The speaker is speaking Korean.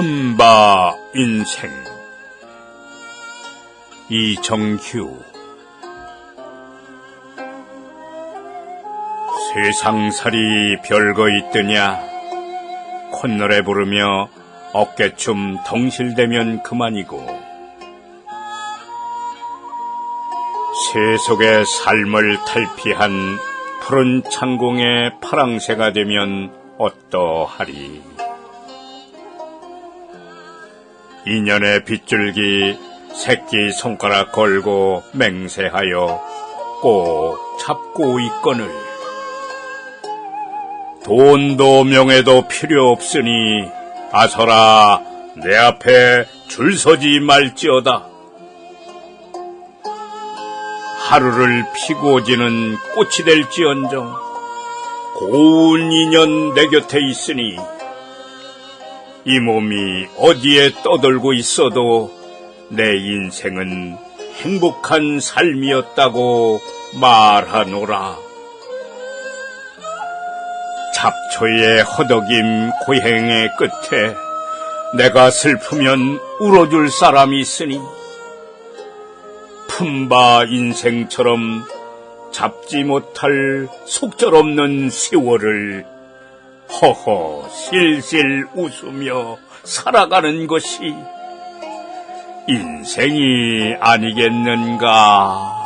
품바 인생. 이정휴. 세상살이 별거 있더냐? 콧노래 부르며 어깨춤 덩실대면 그만이고. 세속의 삶을 탈피한 푸른 창공의 파랑새가 되면 어떠하리 인연의 빗줄기 새끼 손가락 걸고 맹세하여 꼭 잡고 있거늘. 돈도 명예도 필요 없으니 아서라 내 앞에 줄 서지 말지어다. 하루를 피고 지는 꽃이 될지언정 고운 인연 내 곁에 있으니 이 몸이 어디에 떠돌고 있어도 내 인생은 행복한 삶이었다고 말하노라. 잡초의 허덕임 고행의 끝에 내가 슬프면 울어줄 사람이 있으니 품바 인생처럼 잡지 못할 속절없는 세월을 허허 실실 웃으며 살아가는 것이 인생이 아니겠는가.